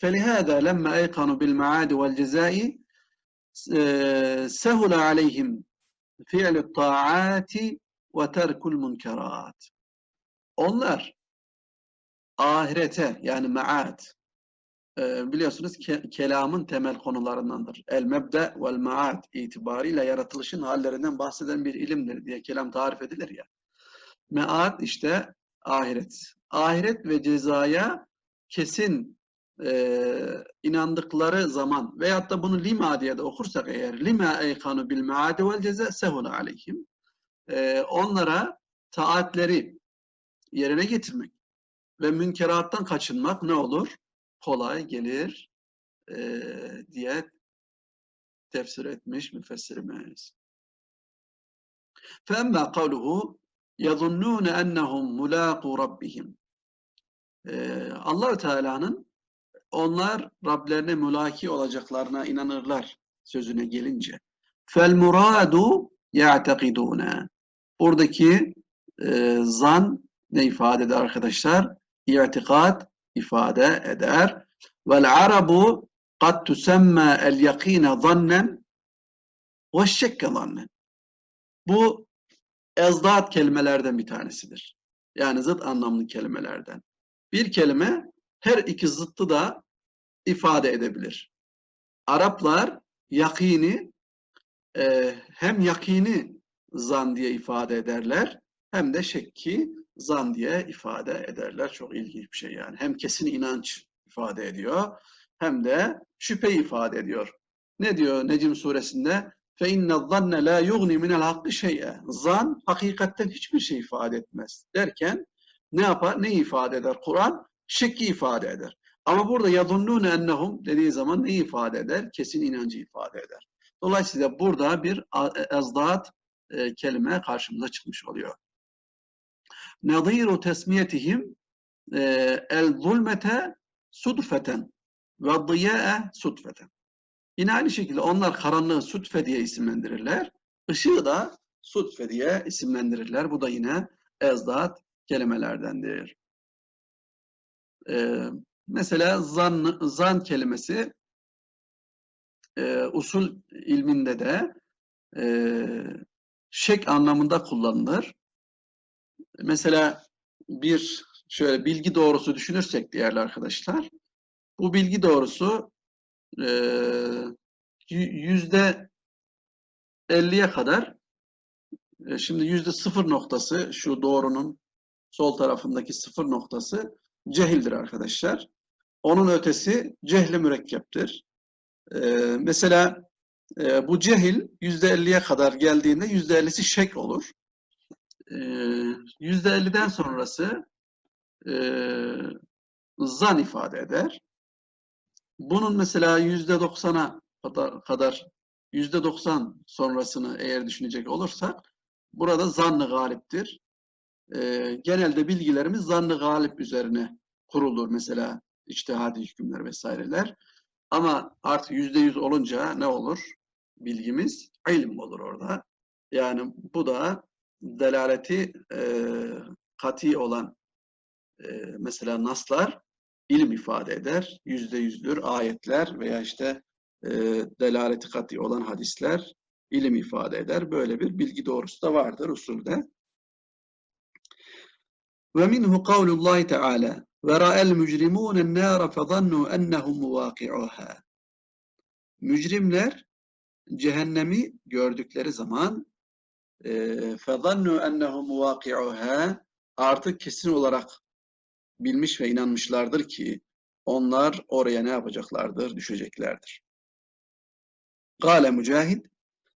فَلِهَذَا لَمَّا اَيْقَنُوا بِالْمَعَادِ وَالْجَزَاءِ سَهُلَ عَلَيْهِمْ فِعْلِ الطَّاعَاتِ وَتَرْكُ الْمُنْكَرَاتِ Onlar ahirete yani maat e, biliyorsunuz ke- kelamın temel konularındandır. El mebde vel maat itibariyle yaratılışın hallerinden bahseden bir ilimdir diye kelam tarif edilir ya. Meat işte ahiret. Ahiret ve cezaya kesin e, inandıkları zaman veyahut da bunu lima diye de okursak eğer lima eykanu bil maadi vel ceza sehule aleyhim e, onlara taatleri yerine getirmek ve münkerattan kaçınmak ne olur? Kolay gelir e, diye tefsir etmiş müfessirimiz. فَاَمَّا قَوْلُهُ يَظُنُّونَ اَنَّهُمْ مُلَاقُوا رَبِّهِمْ ee, allah Teala'nın onlar Rablerine mülaki olacaklarına inanırlar sözüne gelince. Fel muradu ya'tekidune. Buradaki e, zan ne ifade eder arkadaşlar? İ'tikat ifade eder. Vel arabu kad tusemma el yakine zannen ve şekke zannen. Bu ezdat kelimelerden bir tanesidir. Yani zıt anlamlı kelimelerden. Bir kelime her iki zıttı da ifade edebilir. Araplar yakini e, hem yakini zan diye ifade ederler hem de şekki zan diye ifade ederler. Çok ilginç bir şey yani. Hem kesin inanç ifade ediyor hem de şüphe ifade ediyor. Ne diyor Necim suresinde? Fe inne zanne la yugni minel hakkı şey'e. Zan hakikatten hiçbir şey ifade etmez derken ne yapar? Ne ifade eder? Kur'an şekki ifade eder. Ama burada yadunnune ennehum dediği zaman ne ifade eder? Kesin inancı ifade eder. Dolayısıyla burada bir ezdat e, kelime karşımıza çıkmış oluyor. Nadiru tesmiyetihim e, el zulmete sudfeten ve diya'e sudfeten. Yine aynı şekilde onlar karanlığı sudfe diye isimlendirirler. Işığı da sudfe diye isimlendirirler. Bu da yine ezdat kelimelerdendir. Ee, mesela zan, zan kelimesi e, usul ilminde de e, şek anlamında kullanılır. Mesela bir şöyle bilgi doğrusu düşünürsek değerli arkadaşlar, bu bilgi doğrusu e, yüzde elliye kadar e, şimdi yüzde sıfır noktası şu doğrunun sol tarafındaki sıfır noktası cehildir arkadaşlar. Onun ötesi cehli mürekkeptir. Ee, mesela e, bu cehil yüzde elliye kadar geldiğinde yüzde ellisi şek olur. Ee, yüzde elliden sonrası e, zan ifade eder. Bunun mesela yüzde doksana kadar yüzde doksan sonrasını eğer düşünecek olursak burada zannı galiptir e, genelde bilgilerimiz zannı galip üzerine kurulur mesela içtihadi hükümler vesaireler. Ama artık yüzde yüz olunca ne olur? Bilgimiz ilim olur orada. Yani bu da delaleti e, kati olan e, mesela naslar ilim ifade eder. Yüzde yüzdür ayetler veya işte e, delaleti kati olan hadisler ilim ifade eder. Böyle bir bilgi doğrusu da vardır usulde. Ve minhu kavlullahi teala ve ra'el mücrimûnen nâre fezannû ennehum muvâki'uhâ. Mücrimler cehennemi gördükleri zaman e, fezannû ennehum muvâki'uhâ artık kesin olarak bilmiş ve inanmışlardır ki onlar oraya ne yapacaklardır? Düşeceklerdir. Gale Mücahit,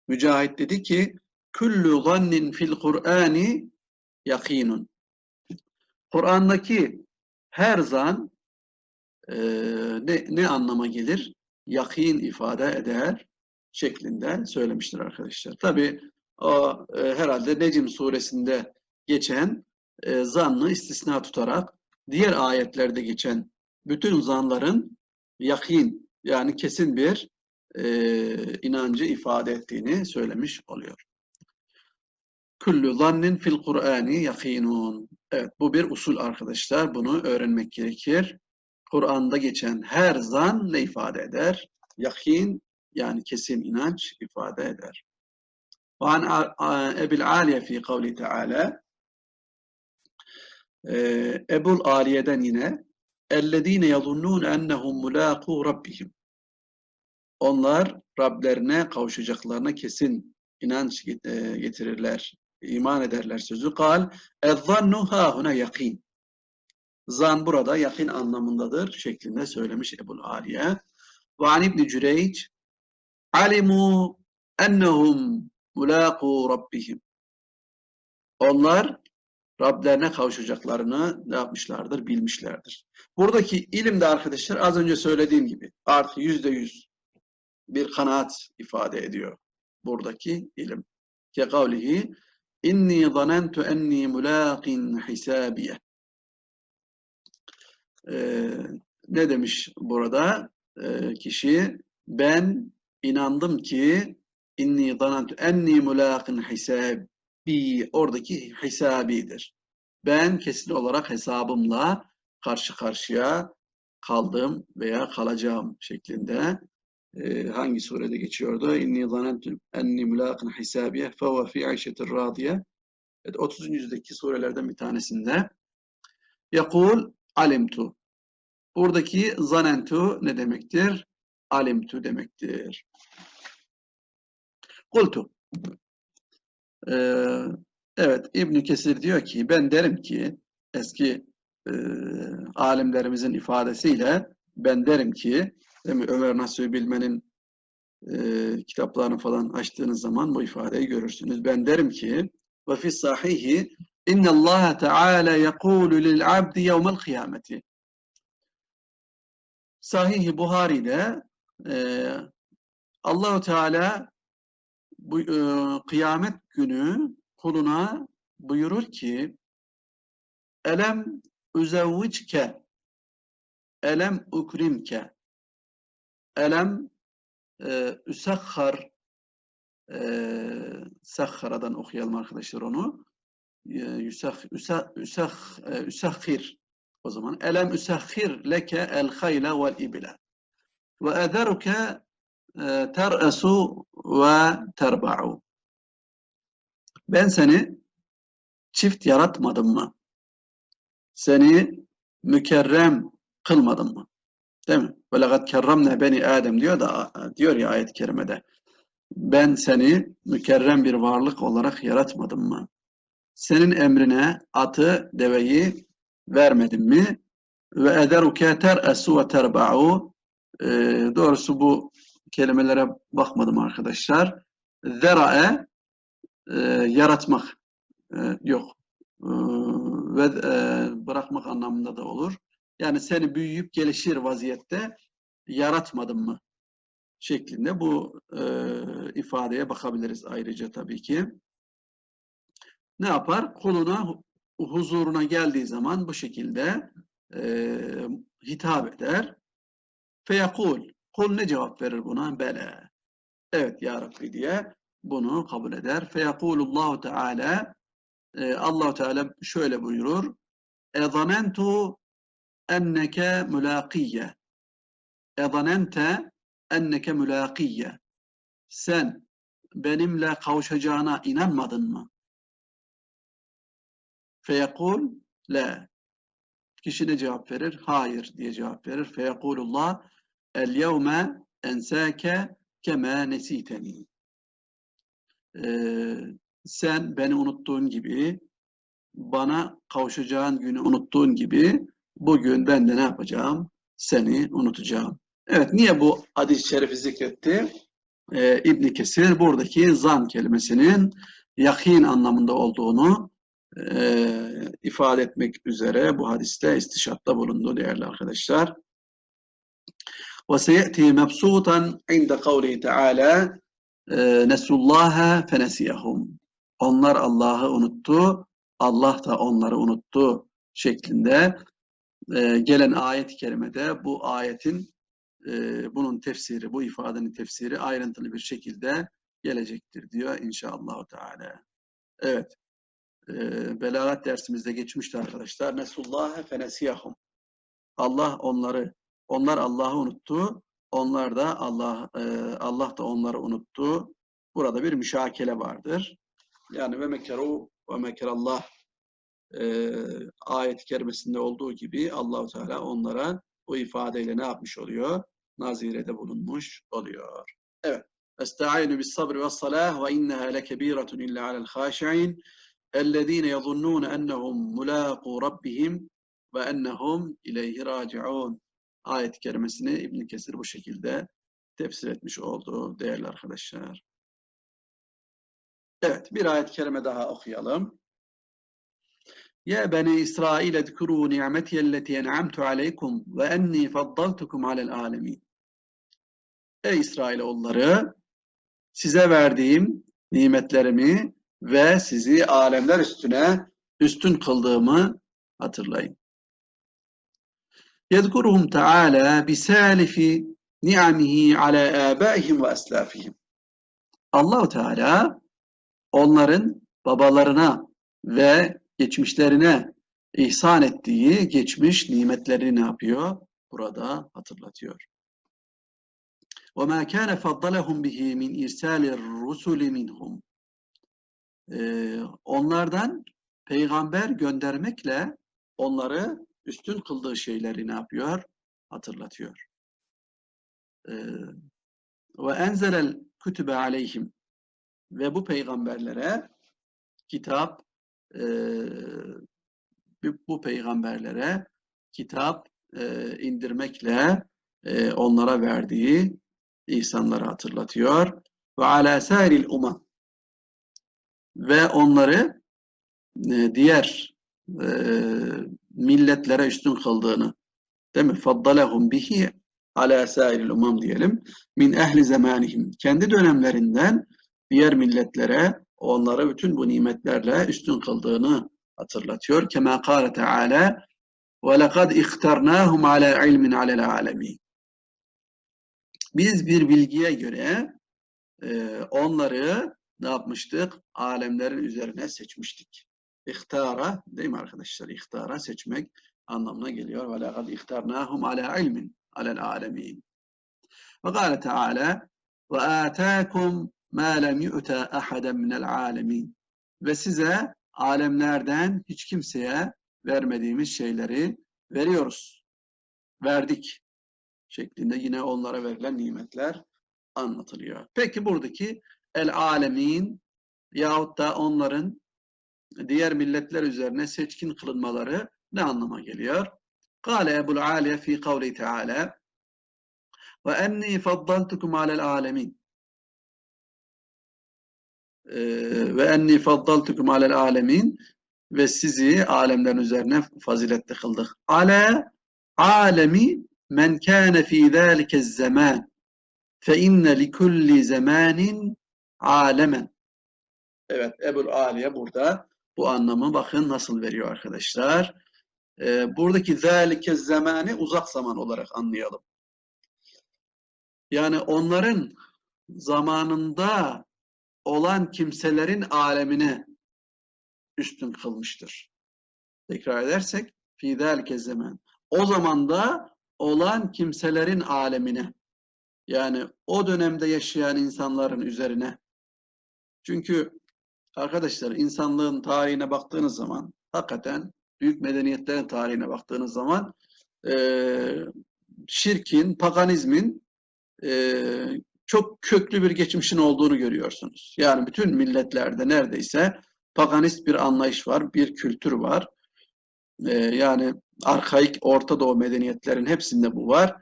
Mücahit dedi ki, Küllü zannin fil Kur'ani yakinun. Kur'an'daki her zan e, ne, ne anlama gelir? Yakin ifade eder şeklinde söylemiştir arkadaşlar. Tabi o e, herhalde Necim suresinde geçen e, zannı istisna tutarak diğer ayetlerde geçen bütün zanların yakin yani kesin bir e, inancı ifade ettiğini söylemiş oluyor. Kullu zannin fil Kur'ani yakinun. Evet bu bir usul arkadaşlar. Bunu öğrenmek gerekir. Kur'an'da geçen her zan ne ifade eder? Yakin yani kesin inanç ifade eder. وعن أبي العالية في قوله تعالى Ebul Aliye'den yine اَلَّذ۪ينَ يَظُنُّونَ اَنَّهُمْ مُلَاقُوا رَبِّهِمْ Onlar Rablerine kavuşacaklarına kesin inanç getirirler, iman ederler sözü. Kal ezzannu hahuna yakin. Zan burada yakin anlamındadır şeklinde söylemiş Ebul Aliye. Ve an İbni Cüreyc alimu ennehum mulaku rabbihim. Onlar Rablerine kavuşacaklarını ne yapmışlardır? Bilmişlerdir. Buradaki ilim de arkadaşlar az önce söylediğim gibi artı yüzde yüz bir kanaat ifade ediyor. Buradaki ilim. Ke kavlihi inni zanentu enni mulaqin hisabiye. Ee, ne demiş burada ee, kişi? Ben inandım ki inni zanentu enni mulaqin hisabi oradaki hisabidir. Ben kesin olarak hesabımla karşı karşıya kaldım veya kalacağım şeklinde e, hangi surede geçiyordu? İnni zanentu enni mulaqin hisabiye fehuve fi ayşetir radiye. Evet, 30. yüzdeki surelerden bir tanesinde yakul alimtu. Buradaki zanentu ne demektir? Alimtu demektir. Kultu. Ee, evet İbn Kesir diyor ki ben derim ki eski e, alimlerimizin ifadesiyle ben derim ki değil mi, Ömer Nasuhi Bilmen'in e, kitaplarını falan açtığınız zaman bu ifadeyi görürsünüz. Ben derim ki ve fi sahihi inna Allah Teala yekulu lil abdi yevmel kıyameti. Sahih-i Buhari'de e, Allahu Teala bu e, kıyamet günü kuluna buyurur ki elem üzevvicke elem ukrimke elem e, üsekhar e, sahharadan okuyalım arkadaşlar onu e, üsah, üsah, e, üsahhir o zaman elem üsahhir leke el hayla vel ibla ve ederuke e, ter'esu ve terba'u ben seni çift yaratmadım mı? Seni mükerrem kılmadım mı? Değil mi? Ve lekad kerremne beni Adem diyor da diyor ya ayet-i kerimede. Ben seni mükerrem bir varlık olarak yaratmadım mı? Senin emrine atı, deveyi vermedim mi? Ve ederuke ter'esu ve terba'u e, doğrusu bu kelimelere bakmadım arkadaşlar. Zera'e e, yaratmak e, yok. E, ve e, bırakmak anlamında da olur. Yani seni büyüyüp gelişir vaziyette yaratmadım mı? şeklinde bu e, ifadeye bakabiliriz ayrıca tabii ki. Ne yapar? Kuluna huzuruna geldiği zaman bu şekilde e, hitap eder. Feyakul. Kul ne cevap verir buna? Bele. Evet ya Rabbi diye bunu kabul eder. Feyakulullahu Teala e, Allahu Teala şöyle buyurur. Ezanentu enneke mülakiyye. Ezanente enneke mülakiyye. Sen benimle kavuşacağına inanmadın mı? Feyekul la. Kişi ne cevap verir? Hayır diye cevap verir. Feyekulullah el yevme ensake kema nesiteni. Ee, sen beni unuttuğun gibi bana kavuşacağın günü unuttuğun gibi bugün ben de ne yapacağım? Seni unutacağım. Evet niye bu hadis-i şerifi zikretti? Ee, ibn Kesir buradaki zan kelimesinin yakin anlamında olduğunu e, ifade etmek üzere bu hadiste istişatta bulundu değerli arkadaşlar. وسيأتي مبسوطا عند قوله تعالى Nesullaha fenesiyahum. Onlar Allah'ı unuttu, Allah da onları unuttu şeklinde e, gelen ayet-i kerimede bu ayetin e, bunun tefsiri, bu ifadenin tefsiri ayrıntılı bir şekilde gelecektir diyor inşallah Teala. Evet. E, belagat dersimizde geçmişti arkadaşlar. Nesullaha fenesiyahum. Allah onları, onlar Allah'ı unuttu. Onlar da Allah e, Allah da onları unuttu. Burada bir müşakele vardır. Yani ve mekeru ve mekerallah e, ayet-i kerimesinde olduğu gibi Allahu Teala onlara o ifadeyle ne yapmış oluyor? Nazirede bulunmuş oluyor. Evet. Estaizu bis sabri ve salah ve inneha lekebiratun illa alel haşi'in ellezine yazunnun ennehum mulaqu rabbihim ve ennehum ileyhi raciun. Ayet-i kerimesini İbn Kesir bu şekilde tefsir etmiş oldu değerli arkadaşlar. Evet, bir ayet-i kerime daha okuyalım. Ya beni İsrail edkuru ni'meti elleti en'amtu aleykum ve enni faddaltukum alel alemin. Ey İsrailoğulları size verdiğim nimetlerimi ve sizi alemler üstüne üstün kıldığımı hatırlayın. Yedkuruhum Teala bisalifi ni'amihi ala abaihim ve eslafihim. Allahu Teala onların babalarına ve geçmişlerine ihsan ettiği geçmiş nimetlerini ne yapıyor? Burada hatırlatıyor. وَمَا كَانَ فَضَّلَهُمْ بِهِ مِنْ اِرْسَالِ الرُّسُلِ مِنْهُمْ Onlardan peygamber göndermekle onları üstün kıldığı şeyleri ne yapıyor? Hatırlatıyor. Ve enzelel kütübe aleyhim ve bu peygamberlere kitap e, bu peygamberlere kitap e, indirmekle e, onlara verdiği ihsanları hatırlatıyor. Ve ala sairil umam ve onları e, diğer e, milletlere üstün kıldığını değil mi? Faddalehum bihi ala sairil umam diyelim. Min ehli zamanihim. Kendi dönemlerinden diğer milletlere onları bütün bu nimetlerle üstün kıldığını hatırlatıyor. Kema kâle Teala ve lekad ihtarnâhum ala ilmin alel alemin. Biz bir bilgiye göre e, onları ne yapmıştık? Alemlerin üzerine seçmiştik. İhtara değil mi arkadaşlar? İhtara seçmek anlamına geliyor. Ve lekad ihtarnâhum ala ilmin alel alemin. Ve gâle Teala ve âtâkum مَا لَمْ يُؤْتَى أَحَدًا مِنَ الْعَالَمِينَ Ve size alemlerden hiç kimseye vermediğimiz şeyleri veriyoruz. Verdik şeklinde yine onlara verilen nimetler anlatılıyor. Peki buradaki el alemin yahut da onların diğer milletler üzerine seçkin kılınmaları ne anlama geliyor? Kale Ebul Aliye fi kavli Teala ve enni faddaltukum alel alemin ve enni faddaltukum alel alemin ve sizi alemlerin üzerine faziletli kıldık. Ale alemi men kâne fî zâlike zaman fe inne li kulli zamanin alemen. Evet Ebul Aliye burada bu anlamı bakın nasıl veriyor arkadaşlar. Ee, buradaki zâlike zamanı uzak zaman olarak anlayalım. Yani onların zamanında olan kimselerin alemine üstün kılmıştır. Tekrar edersek fi zelke zaman. O zamanda olan kimselerin alemine yani o dönemde yaşayan insanların üzerine. Çünkü arkadaşlar insanlığın tarihine baktığınız zaman hakikaten büyük medeniyetlerin tarihine baktığınız zaman e, şirkin, paganizmin e, çok köklü bir geçmişin olduğunu görüyorsunuz. Yani bütün milletlerde neredeyse paganist bir anlayış var, bir kültür var. Ee, yani arkaik Orta Doğu medeniyetlerin hepsinde bu var.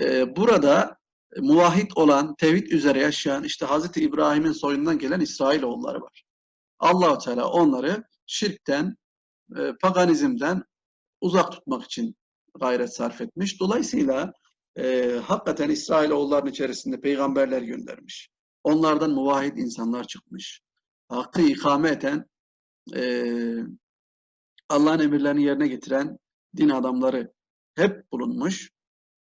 Ee, burada muvahhid olan, tevhid üzere yaşayan işte Hazreti İbrahim'in soyundan gelen İsrailoğulları var. Allahu Teala onları şirkten, e, paganizmden uzak tutmak için gayret sarf etmiş. Dolayısıyla e, hakikaten İsrailoğulların içerisinde peygamberler göndermiş. Onlardan muvahhid insanlar çıkmış. Hakkı ikame eden, e, Allah'ın emirlerini yerine getiren din adamları hep bulunmuş.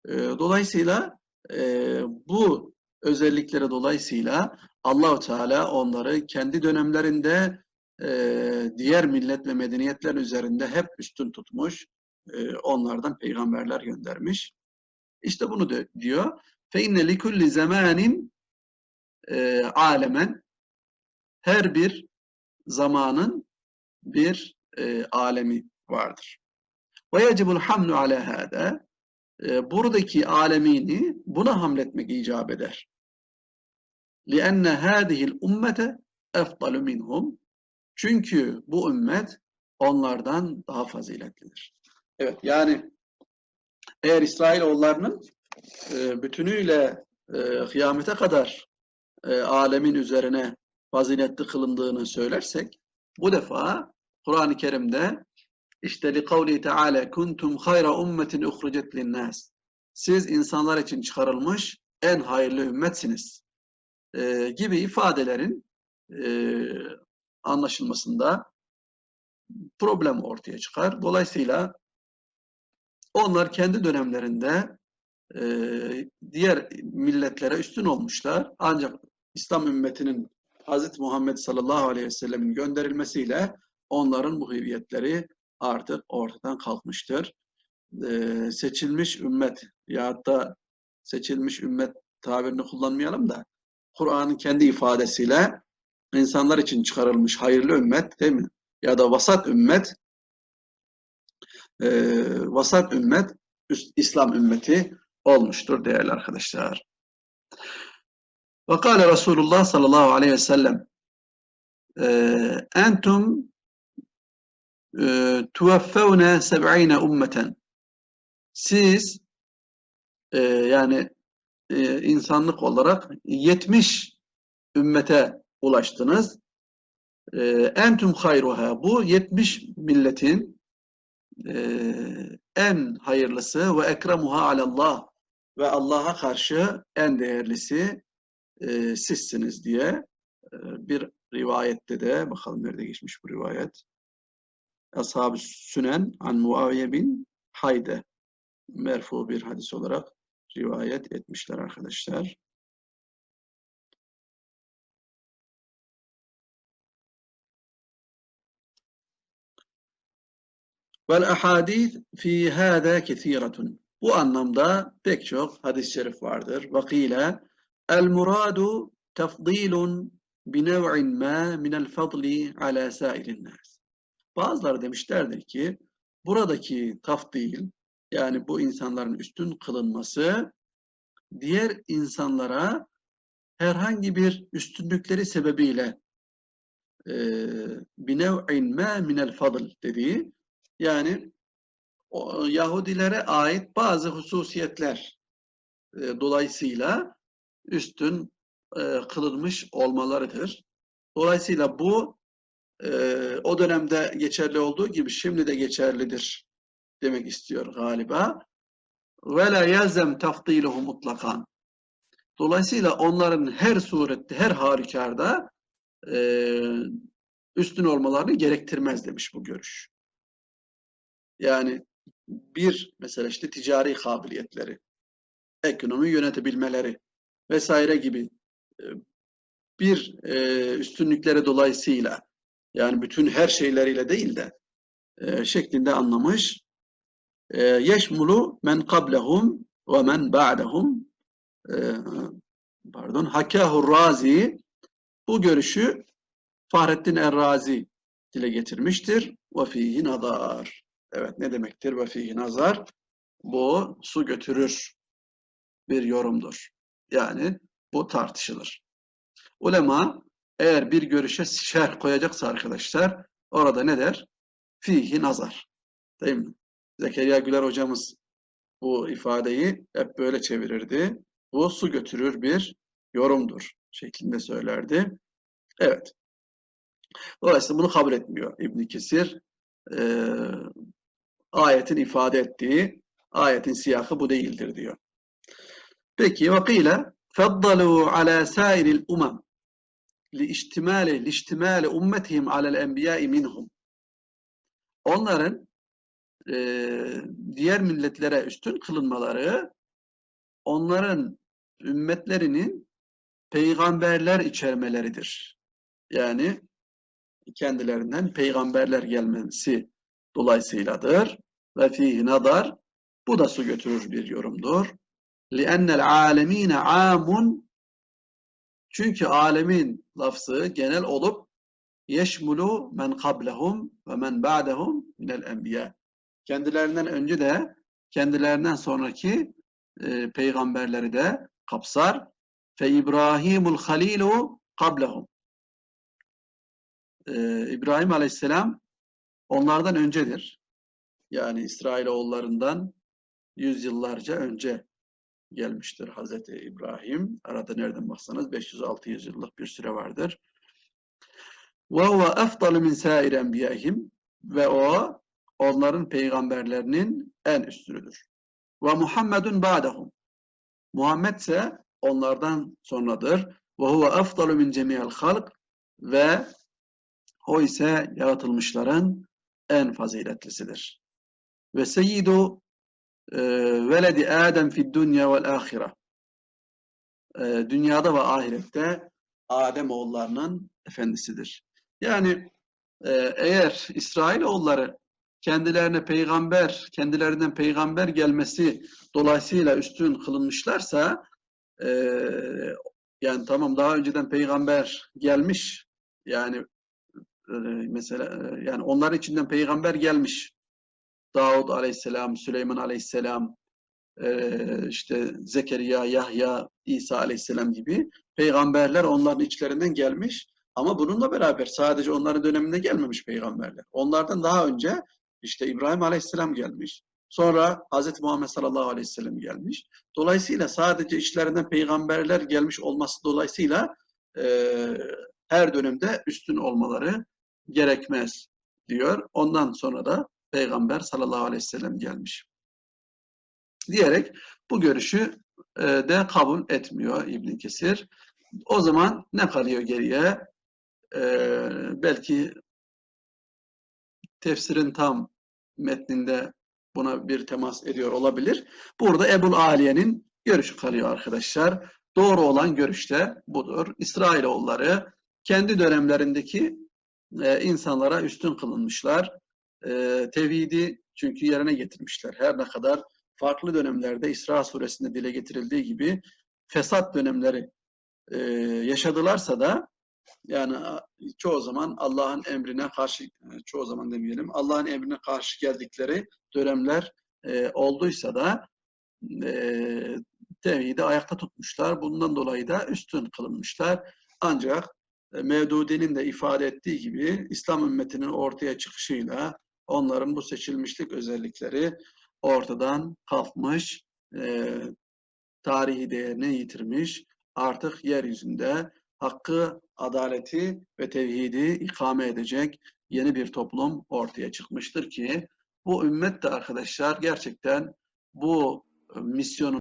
E, dolayısıyla e, bu özelliklere dolayısıyla Allahu Teala onları kendi dönemlerinde e, diğer millet ve medeniyetler üzerinde hep üstün tutmuş e, onlardan peygamberler göndermiş. İşte bunu de, diyor. Fe inne likulli zamanin e, alemen her bir zamanın bir e, alemi vardır. Ve yecibul hamlu ala hâdâ e, buradaki alemini buna hamletmek icap eder. لِأَنَّ هَذِهِ الْاُمَّةَ اَفْضَلُ مِنْهُمْ Çünkü bu ümmet onlardan daha faziletlidir. Evet yani eğer İsrailoğullarının e, bütünüyle e, kıyamete kadar e, alemin üzerine faziletli kılındığını söylersek bu defa Kur'an-ı Kerim'de işte li kavli teala kuntum hayra ummetin uhricet linnas. Siz insanlar için çıkarılmış en hayırlı ümmetsiniz. E, gibi ifadelerin e, anlaşılmasında problem ortaya çıkar. Dolayısıyla onlar kendi dönemlerinde e, diğer milletlere üstün olmuşlar. Ancak İslam ümmetinin Hz. Muhammed sallallahu aleyhi ve sellemin gönderilmesiyle onların bu hüviyetleri artık ortadan kalkmıştır. Ee, seçilmiş ümmet ya da seçilmiş ümmet tabirini kullanmayalım da Kur'an'ın kendi ifadesiyle insanlar için çıkarılmış hayırlı ümmet değil mi? Ya da vasat ümmet e, vasat ümmet İslam ümmeti olmuştur değerli arkadaşlar. Ve kâle Resulullah sallallahu aleyhi ve sellem entum tuvaffevne seb'ine ummeten siz e, yani e, insanlık olarak 70 ümmete ulaştınız. E, entüm hayruha bu 70 milletin e, en hayırlısı ve ekremuha alallah ve Allah'a karşı en değerlisi e, sizsiniz diye e, bir rivayette de bakalım nerede geçmiş bu rivayet. Ashab-ı Sünen an Muaviye bin Hayde merfu bir hadis olarak rivayet etmişler arkadaşlar. Vel ahadith fi hâdâ kethiratun. Bu anlamda pek çok hadis-i şerif vardır. Vakile el muradu tefdilun bi nev'in ma minel fadli ala sairin nas. Bazıları demişlerdir ki buradaki tafdil yani bu insanların üstün kılınması diğer insanlara herhangi bir üstünlükleri sebebiyle binev'in ma minel fadl dediği yani o, Yahudilere ait bazı hususiyetler e, dolayısıyla üstün e, kılınmış olmalarıdır. Dolayısıyla bu e, o dönemde geçerli olduğu gibi şimdi de geçerlidir demek istiyor galiba. Ve la yelzem tafdiluhu mutlakan. Dolayısıyla onların her surette, her harikarda e, üstün olmalarını gerektirmez demiş bu görüş. Yani bir mesela işte ticari kabiliyetleri, ekonomi yönetebilmeleri vesaire gibi e, bir e, üstünlükleri dolayısıyla yani bütün her şeyleriyle değil de e, şeklinde anlamış. Yeşmulu men kablehum ve men ba'dehum pardon Hakahu Razi bu görüşü Fahrettin Errazi dile getirmiştir. Ve fihi nazar. Evet ne demektir ve fihi nazar? Bu su götürür bir yorumdur. Yani bu tartışılır. Ulema eğer bir görüşe şerh koyacaksa arkadaşlar orada ne der? Fihi nazar. Değil mi? Zekeriya Güler hocamız bu ifadeyi hep böyle çevirirdi. Bu su götürür bir yorumdur şeklinde söylerdi. Evet. Dolayısıyla bunu kabul etmiyor İbn Kesir. Ee, ayetin ifade ettiği ayetin siyahı bu değildir diyor. Peki vakile faddalu ala sairil umam liiştimali liiştimali ummetihim alel enbiya'i minhum. Onların e, diğer milletlere üstün kılınmaları onların ümmetlerinin peygamberler içermeleridir. Yani kendilerinden peygamberler gelmesi dolayısıyladır ve fihi nadar. Bu da su götürür bir yorumdur. لِأَنَّ الْعَالَم۪ينَ عَامٌ Çünkü alemin lafzı genel olup yeşmulu men kablehum ve men ba'dehum minel enbiya. Kendilerinden önce de kendilerinden sonraki e, peygamberleri de kapsar. Fe İbrahimul Halilu kablehum. E, İbrahim Aleyhisselam onlardan öncedir. Yani İsrailoğullarından yüzyıllarca önce gelmiştir Hazreti İbrahim. Arada nereden baksanız 500-600 yıllık bir süre vardır. Ve huve efdalu min sair enbiyahim ve o onların peygamberlerinin en üstünüdür. Ve Muhammedun ba'dehum. Muhammed ise onlardan sonradır. Ve huve efdalu min cemiyel halk ve o ise yaratılmışların en faziletlisidir. Ve seyyidu e, veledi Adem fid dünya vel ahire. Dünyada ve ahirette Adem oğullarının efendisidir. Yani e, eğer İsrailoğulları kendilerine peygamber, kendilerinden peygamber gelmesi dolayısıyla üstün kılınmışlarsa e, yani tamam daha önceden peygamber gelmiş yani e, mesela yani onlar içinden peygamber gelmiş. Davud aleyhisselam, Süleyman aleyhisselam, e, işte Zekeriya, Yahya, İsa aleyhisselam gibi peygamberler onların içlerinden gelmiş. Ama bununla beraber sadece onların döneminde gelmemiş peygamberler. Onlardan daha önce işte İbrahim Aleyhisselam gelmiş. Sonra Hz. Muhammed sallallahu aleyhi ve sellem gelmiş. Dolayısıyla sadece içlerinden peygamberler gelmiş olması dolayısıyla e, her dönemde üstün olmaları gerekmez diyor. Ondan sonra da peygamber sallallahu aleyhi ve sellem gelmiş. Diyerek bu görüşü e, de kabul etmiyor İbn Kesir. O zaman ne kalıyor geriye? Ee, belki tefsirin tam metninde buna bir temas ediyor olabilir. Burada Ebul Aliye'nin görüşü kalıyor arkadaşlar. Doğru olan görüş de budur. İsrailoğulları kendi dönemlerindeki e, insanlara üstün kılınmışlar. E, tevhidi çünkü yerine getirmişler. Her ne kadar farklı dönemlerde İsra suresinde dile getirildiği gibi fesat dönemleri e, yaşadılarsa da yani çoğu zaman Allah'ın emrine karşı, çoğu zaman demeyelim, Allah'ın emrine karşı geldikleri dönemler e, olduysa da e, tevhidi ayakta tutmuşlar. Bundan dolayı da üstün kılınmışlar. Ancak e, Mevdudi'nin de ifade ettiği gibi İslam ümmetinin ortaya çıkışıyla onların bu seçilmişlik özellikleri ortadan kalkmış, e, tarihi değerini yitirmiş, artık yeryüzünde hakkı, adaleti ve tevhidi ikame edecek yeni bir toplum ortaya çıkmıştır ki bu ümmet de arkadaşlar gerçekten bu misyonun